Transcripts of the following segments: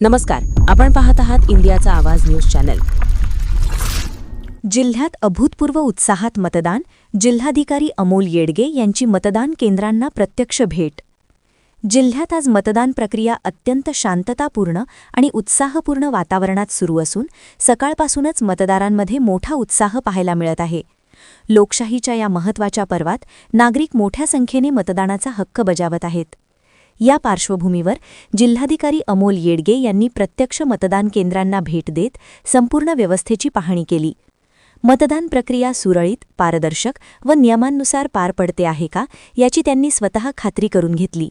नमस्कार आपण पाहत आहात इंडियाचा आवाज न्यूज चॅनल. जिल्ह्यात अभूतपूर्व उत्साहात मतदान जिल्हाधिकारी अमोल येडगे यांची मतदान केंद्रांना प्रत्यक्ष भेट. जिल्ह्यात आज मतदान प्रक्रिया अत्यंत शांततापूर्ण आणि उत्साहपूर्ण वातावरणात सुरू असून सकाळपासूनच मतदारांमध्ये मोठा उत्साह पाहायला मिळत आहे. लोकशाहीच्या या महत्त्वाच्या पर्वात नागरिक मोठ्या संख्येने मतदानाचा हक्क बजावत आहेत. या पार्श्वभूमीवर जिल्हाधिकारी अमोल येडगे यांनी प्रत्यक्ष मतदान केंद्रांना भेट देत संपूर्ण व्यवस्थेची पाहणी केली. मतदान प्रक्रिया सुरळीत पारदर्शक व नियमांनुसार पार पडते आहे का याची त्यांनी स्वतः खात्री करून घेतली.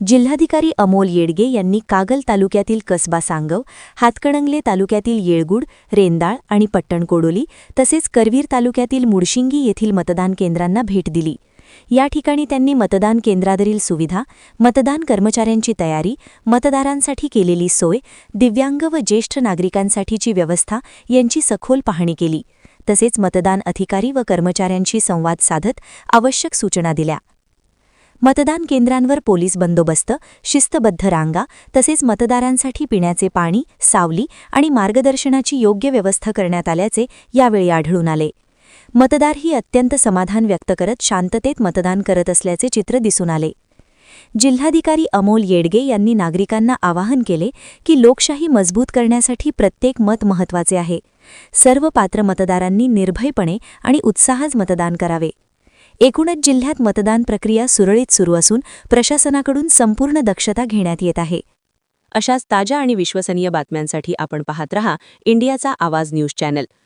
जिल्हाधिकारी अमोल येडगे यांनी कागल तालुक्यातील कसबा सांगव हातकणंगले तालुक्यातील येळगुड रेंदाळ आणि पट्टणकोडोली तसेच करवीर तालुक्यातील मुडशिंगी येथील मतदान केंद्रांना भेट दिली. या ठिकाणी त्यांनी मतदान केंद्रावरील सुविधा मतदान कर्मचाऱ्यांची तयारी मतदारांसाठी केलेली सोय दिव्यांग व ज्येष्ठ नागरिकांसाठीची व्यवस्था यांची सखोल पाहणी केली. तसेच मतदान अधिकारी व कर्मचाऱ्यांशी संवाद साधत आवश्यक सूचना दिल्या. मतदान केंद्रांवर पोलीस बंदोबस्त शिस्तबद्ध रांगा तसेच मतदारांसाठी पिण्याचे पाणी सावली आणि मार्गदर्शनाची योग्य व्यवस्था करण्यात आल्याचे यावेळी आढळून आले. मतदारही अत्यंत समाधान व्यक्त करत शांततेत मतदान करत असल्याचे चित्र दिसून आले. जिल्हाधिकारी अमोल येडगे यांनी नागरिकांना आवाहन केले की लोकशाही मजबूत करण्यासाठी प्रत्येक मत महत्त्वाचे आहे. सर्व पात्र मतदारांनी निर्भयपणे आणि उत्साहाच मतदान करावे. एकूणच जिल्ह्यात मतदान प्रक्रिया सुरळीत सुरू असून प्रशासनाकडून संपूर्ण दक्षता घेण्यात येत आहे. अशाच ताज्या आणि विश्वसनीय बातम्यांसाठी आपण पाहत रहा इंडियाचा आवाज न्यूज चॅनल.